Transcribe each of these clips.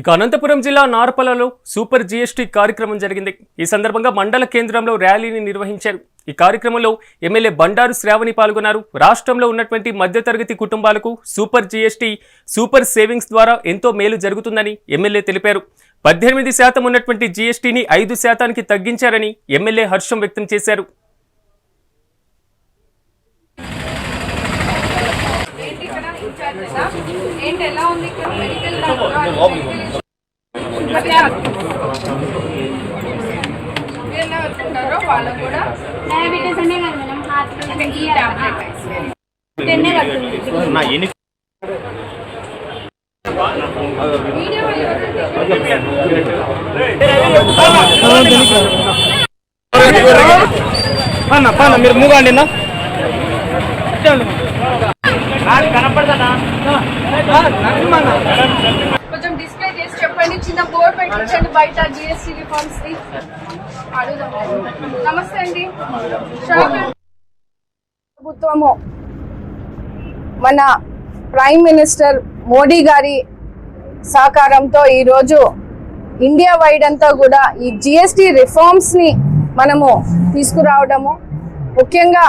ఇక అనంతపురం జిల్లా నార్పలలో super GST కార్యక్రమం జరిగింది. ఈ సందర్భంగా మండల కేంద్రంలో ర్యాలీని నిర్వహించారు. ఈ కార్యక్రమంలో ఎమ్మెల్యే బండారు శ్రావణి పాల్గొన్నారు. రాష్ట్రంలో ఉన్నటువంటి మధ్యతరగతి కుటుంబాలకు సూపర్ జీఎస్టీ సూపర్ సేవింగ్స్ ద్వారా ఎంతో మేలు జరుగుతుందని ఎమ్మెల్యే తెలిపారు. పద్దెనిమిది శాతం ఉన్నటువంటి జీఎస్టీని ఐదు శాతానికి తగ్గించారని ఎమ్మెల్యే హర్షం వ్యక్తం చేశారు. ఏంటి ఎలా ఉంది ఇక్కడ మెడికల్ ఎలా వెళ్తుంటారో వాళ్ళకు కూడా. డయాబెటీస్ అనే కాదు మేడం. హార్ట్ అంటే ఈ టాబ్లెట్ టెన్నే పడుతుంది నా ఎన్ని వీడియో వాళ్ళు ఎవరైతే పాన పాన మీరు మూగండి నా పెట్టించండి బయట జిఎస్టీ రిఫార్మ్స్ని అడుగుదాం. నమస్తే అండి. ప్రభుత్వము మన ప్రైమ్ మినిస్టర్ మోడీ గారి సహకారంతో ఈరోజు ఇండియా వైడ్ అంతా కూడా ఈ జిఎస్టి రిఫార్మ్స్ని మనము తీసుకురావడము. ముఖ్యంగా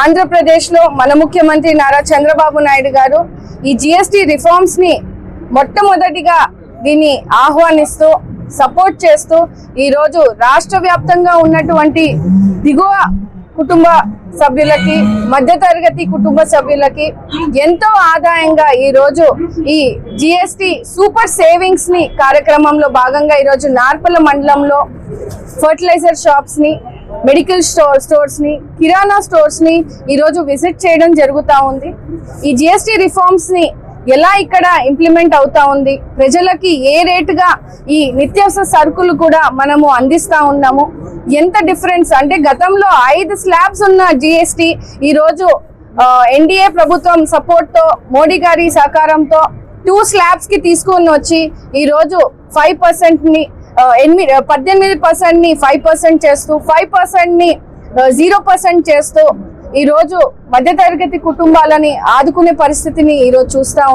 ఆంధ్రప్రదేశ్లో మన ముఖ్యమంత్రి నారా చంద్రబాబు నాయుడు గారు ఈ జిఎస్టి రిఫార్మ్స్ని మొట్టమొదటిగా దీన్ని ఆహ్వానిస్తూ సపోర్ట్ చేస్తూ ఈరోజు రాష్ట్ర వ్యాప్తంగా ఉన్నటువంటి దిగువ కుటుంబ సభ్యులకి మధ్యతరగతి కుటుంబ సభ్యులకి ఎంతో ఆదాయంగా ఈరోజు ఈ జిఎస్టి సూపర్ సేవింగ్స్ని కార్యక్రమంలో భాగంగా ఈరోజు నార్పల మండలంలో ఫర్టిలైజర్ షాప్స్ని మెడికల్ స్టోర్ స్టోర్స్ని కిరాణా స్టోర్స్ని ఈరోజు విజిట్ చేయడం జరుగుతూ ఉంది. ఈ జిఎస్టి రిఫార్మ్స్ని ఎలా ఇక్కడ ఇంప్లిమెంట్ అవుతా ఉంది? ప్రజలకి ఏ రేటుగా ఈ నిత్యావసర సరుకులు కూడా మనము అందిస్తా ఉన్నాము? ఎంత డిఫరెన్స్ అంటే గతంలో ఐదు స్లాబ్స్ ఉన్న జిఎస్టి ఈరోజు ఎన్డీఏ ప్రభుత్వం సపోర్ట్తో మోడీ గారి సహకారంతో టూ స్లాబ్స్కి తీసుకుని వచ్చి ఈరోజు ఫైవ్ పర్సెంట్ని ఎనిమిది పద్దెనిమిది పర్సెంట్ని ఫైవ్ పర్సెంట్ చేస్తూ ఫైవ్ పర్సెంట్ని జీరో పర్సెంట్ చేస్తూ ఈరోజు మధ్యతరగతి కుటుంబాలని ఆదుకునే పరిస్థితిని ఈరోజు చూస్తా